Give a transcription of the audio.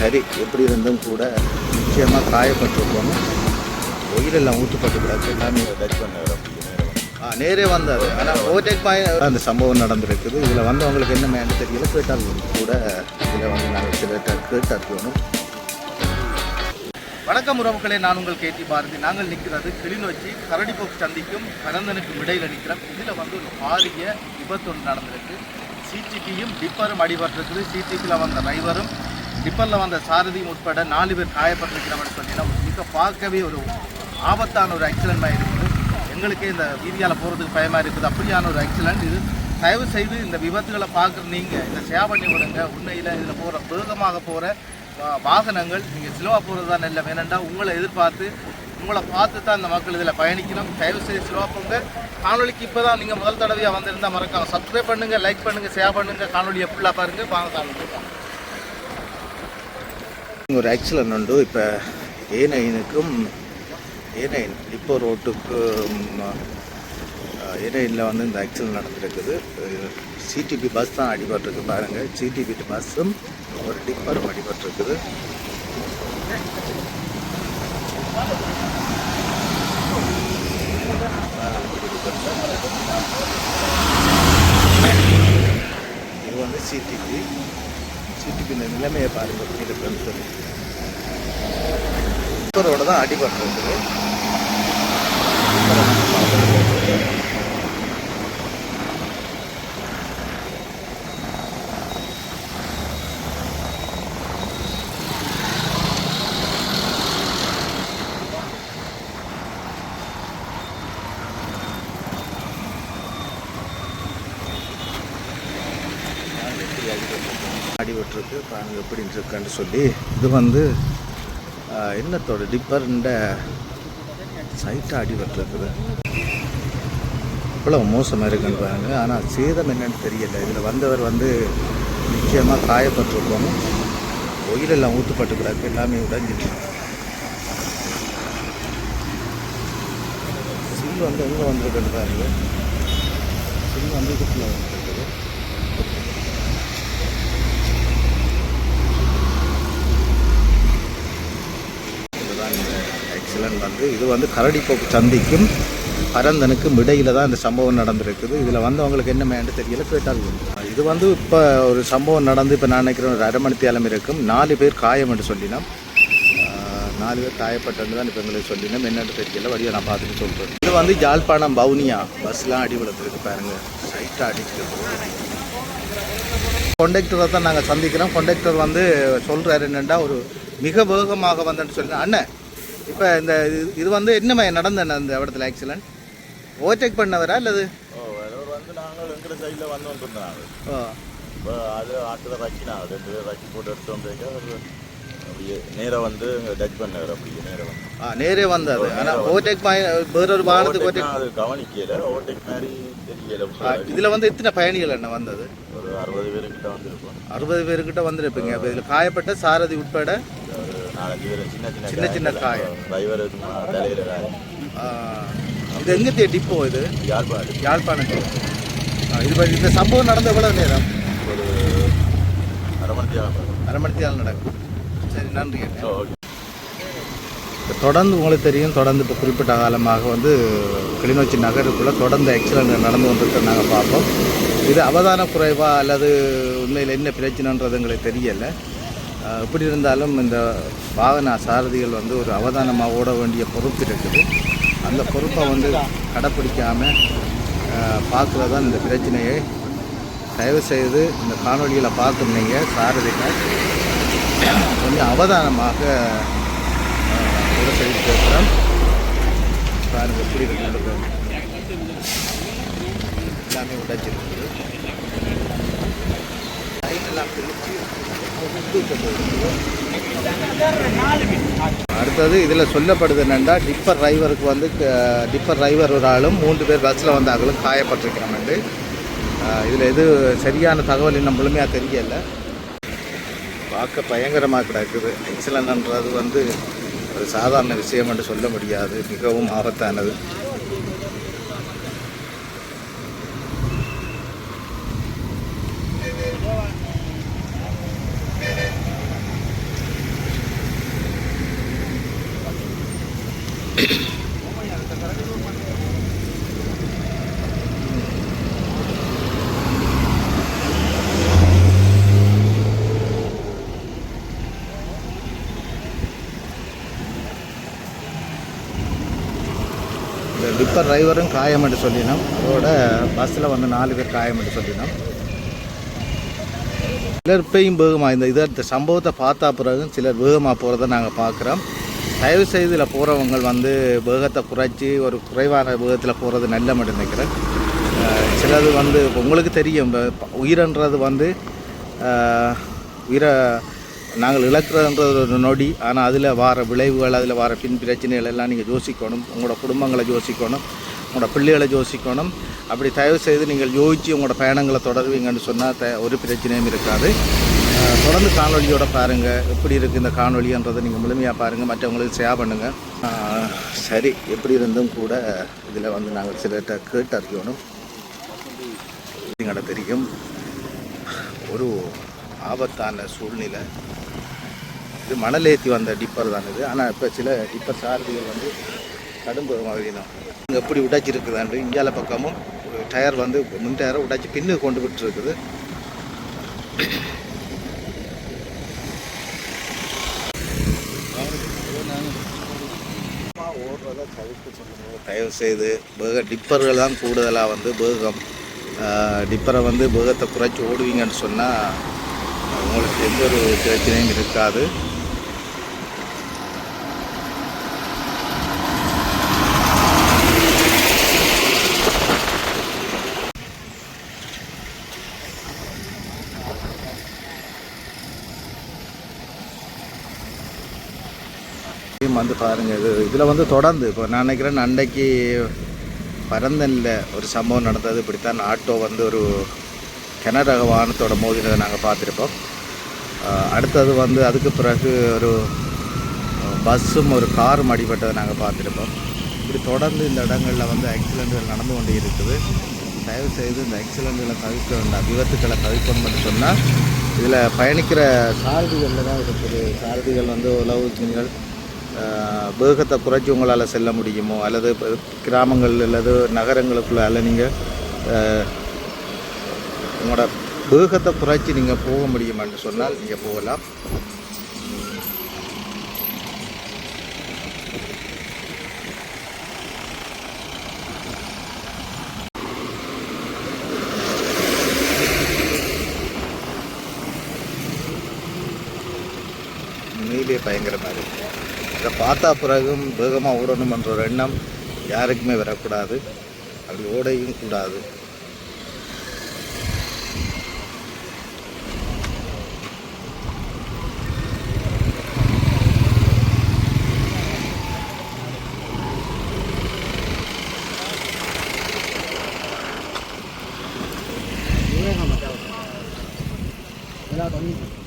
சரி எப்படி இருந்தும் கூட நிச்சயமாக காயப்பட்டிருக்கணும் ஒயிலெல்லாம் ஊற்றுப்பட்டுக்கூடாது எல்லாமே டச் பண்ணார் ஆ, நேரே வந்தார் ஆனால் ஓவர்டேக் பாயிண்ட் அந்த சம்பவம் நடந்திருக்குது. இதில் வந்தவங்களுக்கு என்ன மேலே தெரியல. கேட்டால் கூட இதில் வந்து நாங்கள் சில கேட்டாக்கணும் வணக்கம் உறவுகளே. நான் உங்கள் கேட்டி பாரதி. நாங்கள் நிற்கிறது கிளிநொச்சி கரடிப்போக்கு சந்திக்கும் பரந்தனுக்கு இடையில் நிற்கிறோம் இதில் வந்து ஒரு பாரிய விபத்து ஒன்று நடந்திருக்கு. சிடிபியும் டிப்பரும் அடிபட்டிருக்குது. சிடிபியில் வந்த டிரைவரும் டிப்பரில் வந்த சாரதியும் உட்பட நாலு பேர் காயப்பட்டிருக்கிறவன் சொன்னீங்கன்னா மிக பார்க்கவே ஒரு ஆபத்தான ஒரு ஆக்சிடென்ட் இருக்குது. எங்களுக்கே இந்த வீதியால் போகிறதுக்கு பயமாக இருக்குது. அப்படியான ஒரு ஆக்சிடென்ட் இது. தயவு செய்து இந்த விபத்துகளை பார்க்குற நீங்கள் இந்த சேவை பண்ணி விடுங்க உண்மையில் இதில் போகிற வேகமாக போகிற வாகனங்கள் நீங்கள் சிலுவா போகிறது தான் இல்லை வேணண்டா உங்களை எதிர்பார்த்து உங்களை பார்த்து தான் இந்த மக்கள் இதில் பயணிக்கணும். தயவு செய்து சிலுவா போங்க. காணொலிக்கு இப்போ தான் நீங்கள் முதல் தடவையாக வந்திருந்தால் மறக்காம சப்ஸ்கிரைப் பண்ணுங்கள் லைக் பண்ணுங்கள் ஷேர் பண்ணுங்கள் காணொலி எப்படிலாம் பாருங்கள் வாங்க காணொலி ஒரு ஆக்சிடென்ட் உண்டு இப்போ ஏனைனுக்கும் ஏனைன் இப்போ ரோட்டுக்கு நைனில் வந்து இந்த ஆக்சிடென்ட் நடந்திருக்குது. சிடிபி பஸ் தான் அடிபட்டிருக்கு பாருங்கள் சிடிபி பஸ்ஸும் ஒரு டிப்பரும் அடிபட்டிருக்குது. இது வந்து சிடிபி சிடிபி இந்த நிலைமையை பாருங்கள் எப்படி இருக்குன்னு சொல்லி டிப்பரோட தான் அடிபட்டிருக்குது. அடிபட்டிருக்கு பாருங்க எப்படி இருக்குன்னு சொல்லி. இது வந்து என்னத்தோட டிப்பர்ன்ற சைட்டாக அடிபட்டிருக்குது இவ்வளோ மோசமாக இருக்குன்னு பாருங்க. ஆனால் சேதம் என்னன்னு தெரியல. இதில் வந்தவர் வந்து நிச்சயமாக காயப்பட்டிருக்கோம். ஒயிலெல்லாம் ஊற்றுப்பட்டு கிடக்கு எல்லாமே உடைஞ்சிருக்கு சில் வந்து எங்கே வந்திருக்குன்னு பாருங்க. சில் வந்து இதுக்குள்ளே ஆக்சிடென்ட் வந்து இது வந்து கரடிப்போக்கு சந்திக்கும் பரந்தனுக்கும் இடையில தான் இந்த சம்பவம் நடந்திருக்குது. இதில் வந்தவங்களுக்கு என்ன மேண்டு தெரியல கேட்டால் இது வந்து இப்போ ஒரு சம்பவம் நடந்து இப்போ நான் நினைக்கிறேன் ஒரு அரை மணி தேலம் இருக்கும். நாலு பேர் காயம் என்று சொல்லினோம். நாலு பேர் காயப்பட்டது தான் இப்போ எங்களுக்கு சொல்லினோம். என்னன்னு தெரியல வழியை நான் பார்த்துட்டு சொல்கிறேன் இது வந்து ஜாழ்ப்பாணம் பவுனியா பஸ்லாம் அடி விழுந்திருக்கு பாருங்க. சைட்டாக அடிச்சிருக்கு. கொண்டக்டரை தான் நாங்கள் சந்திக்கிறோம். கொண்டக்டர் வந்து சொல்கிறாரு என்னென்னா ஒரு மிக வேகமாக வந்தேன்னு சொல்லி அண்ணன் இப்போ இந்த இது- வந்து என்னமே நடந்த அந்த இடத்துல ஆக்சிடென்ட் ஓவர்டேக் பண்ணவரா அல்லது வந்து நாங்கள் எங்கள் சைடில் வந்து வந்துருந்தாங்க இப்போ அது ஆட்டில் ரக்கினாங்க ரெண்டு பேர் ரக்கி போட்டு எடுத்து வந்தேங்க அவர் அப்படியே நேராக வந்து டச் பண்ணார் அப்படியே நேராக வந்து. ஆ நேரே வந்தது ஆனால் ஓவர்டேக் வேறொரு வாகனத்துக்கு Overtake ஓவர்டேக் அது கவனிக்கல. ஓவர்டேக் மாதிரி தெரியல. இதில் வந்து எத்தனை பயணிகள் என்ன வந்தது? ஒரு அறுபது பேருக்கிட்ட வந்திருப்போம் அறுபது பேருக்கிட்ட வந்திருப்பீங்க. அப்போ இதில் காயப்பட்ட சாரதி உட்பட ஒரு நாலஞ்சு பேர் சின்ன சின்ன சின்ன சின்ன காயம். டிரைவர் தலையில காயம் ஆ, இது எங்கே டிப்போ இது? யாழ்ப்பாடு யாழ்ப்பாணத்தில் ஆ, இது இந்த சம்பவம் நடந்த எவ்வளோ நேரம்? ஒரு அரை மணி நேரம் அரை நடக்கும். சரி நன்றி. ஓகே. தொடர்ந்து உங்களுக்கு தெரியும் தொடர்ந்து இப்போ குறிப்பிட்ட காலமாக வந்து கிளிநொச்சி நகருக்குள்ளே தொடர்ந்து ஆக்சிடென்ட் நடந்து கொண்டிருக்க நாங்கள் பார்ப்போம். இது அவதான குறைவா அல்லது உண்மையில் என்ன பிரச்சனைன்றது எங்களுக்கு தெரியலை. எப்படி இருந்தாலும் இந்த வாகன சாரதிகள் வந்து ஒரு அவதானமாக ஓட வேண்டிய பொறுப்பு இருக்குது. அந்த பொறுப்பை வந்து கடைப்பிடிக்காமல் பார்க்குறது தான் இந்த பிரச்சனையை. தயவு செய்து இந்த காணொலிகளை பார்க்குறீங்க சாரதிகள் கொஞ்சம் அவதானமாக கூட செய்து பேசுகிறேன் பாருங்க எப்படி இருக்கு அடுத்தது இதில் சொல்லப்படுது என்னென்னா டிப்பர் டிரைவருக்கு வந்து க- டிப்பர் டிரைவர் ஒரு ஆளும் மூன்று பேர் பஸ்ஸில் வந்தாங்களும் காயப்பட்டிருக்கிறாங்க. இதில் எது சரியான தகவல் இன்னும் முழுமையாக தெரியலை. பார்க்க பயங்கரமாக கிடக்குது. எக்ஸலன்ட்ன்றது வந்து ஒரு சாதாரண விஷயம் என்று சொல்ல முடியாது. மிகவும் ஆபத்தானது. டிப்பர் டிரைவரும் காயம் என்று சொல்லினோம். அதோட பஸ்ஸில் வந்து நாலு பேர் காயம் என்று சொல்லினோம். சிலர் இப்பயும் வேகமாக இந்த இதை இந்த சம்பவத்தை பார்த்தா பிறகு சிலர் வேகமாக போகிறத நாங்கள் பார்க்குறோம். தயவு செய்து இதில் போகிறவங்க வந்து வேகத்தை குறைச்சி ஒரு குறைவான வேகத்தில் போகிறது நல்ல மட்டும் நினைக்கிறேன். சிலது வந்து உங்களுக்கு தெரியும் உயிரன்றது வந்து உயிரை நாங்கள் இழக்கிறதுன்றது ஒரு நொடி ஆனால் அதில் வர விளைவுகள் அதில் வர பின் பிரச்சனைகள் எல்லாம் நீங்கள் யோசிக்கணும். உங்களோட குடும்பங்களை யோசிக்கணும். உங்களோட பிள்ளைகளை யோசிக்கணும். அப்படி தயவு செய்து நீங்கள் யோசித்து உங்களோட பயணங்களை தொடருவீங்கன்னு சொன்னால் த ஒரு பிரச்சனையும் இருக்காது. தொடர்ந்து காணொலியோட பாருங்கள் எப்படி இருக்குது இந்த காணொலின்றதை நீங்கள் முழுமையாக பாருங்கள் மற்றவங்களுக்கு ஷேர் பண்ணுங்கள் சரி எப்படி இருந்தும் கூட இதில் வந்து நாங்கள் சிலர்கிட்ட கேட்டு அறியணும் எங்களை தெரியும். ஒரு ஆபத்தான சூழ்நிலை. இது மணல் ஏற்றி வந்த டிப்பர் தான் இது. ஆனால் இப்போ சில டிப்பர் சாரதிகள் வந்து கடும் மாதிரினோம் இங்கே எப்படி உடைச்சிருக்குதாண்டு இந்தியாவில் பக்கமும் ஒரு டயர் வந்து முன் டயரை உடைச்சி பின்னு கொண்டு விட்டுருக்குது. ஓடுறத தவிர்க்க தயவு செய்து பேக டிப்பர்கள் தான் கூடுதலாக வந்து பேகம் டிப்பரை வந்து பேகத்தை குறைச்சி ஓடுவீங்கன்னு சொன்னால் உங்களுக்கு எந்த ஒரு பிரச்சனையும் இருக்காது. வந்து பாருங்கள் இது இதில் வந்து தொடர்ந்து இப்போ நான் நினைக்கிறேன் அன்னைக்கு பரந்தனில் ஒரு சம்பவம் நடந்தது. இப்படித்தான் ஆட்டோ வந்து ஒரு கனரக வாகனத்தோட மோதினதை நாங்கள் பார்த்துருப்போம் அடுத்தது வந்து அதுக்கு பிறகு ஒரு பஸ்ஸும் ஒரு காரும் அடிபட்டதை நாங்கள் பார்த்துருப்போம் இப்படி தொடர்ந்து இந்த இடங்களில் வந்து ஆக்சிடெண்ட்கள் நடந்து கொண்டு இருக்குது. தயவு செய்து இந்த ஆக்சிடெண்ட்களை தவிர்க்க வேண்டாம். விபத்துக்களை தவிர்க்கணும்னு சொன்னால் இதில் பயணிக்கிற சாரதிகளில் தான் இருக்குது சாரதிகள் வந்து உழவு நீங்கள் வேகத்தை குறைச்சி உங்களால் செல்ல முடியுமோ? அல்லது கிராமங்கள் அல்லது நகரங்களுக்குள்ள அல்ல நீங்கள் உங்களோட வேகத்தை குறைச்சி நீங்கள் போக முடியுமான்னு சொன்னால் நீங்கள் போகலாம். உண்மையிலே பயங்கரமாக இருக்கு. இதை பார்த்தா பிறகும் வேகமாக ஓடணுமன்ற ஒரு எண்ணம் யாருக்குமே வரக்கூடாது. அப்படி ஓடையும் கூடாது. スター。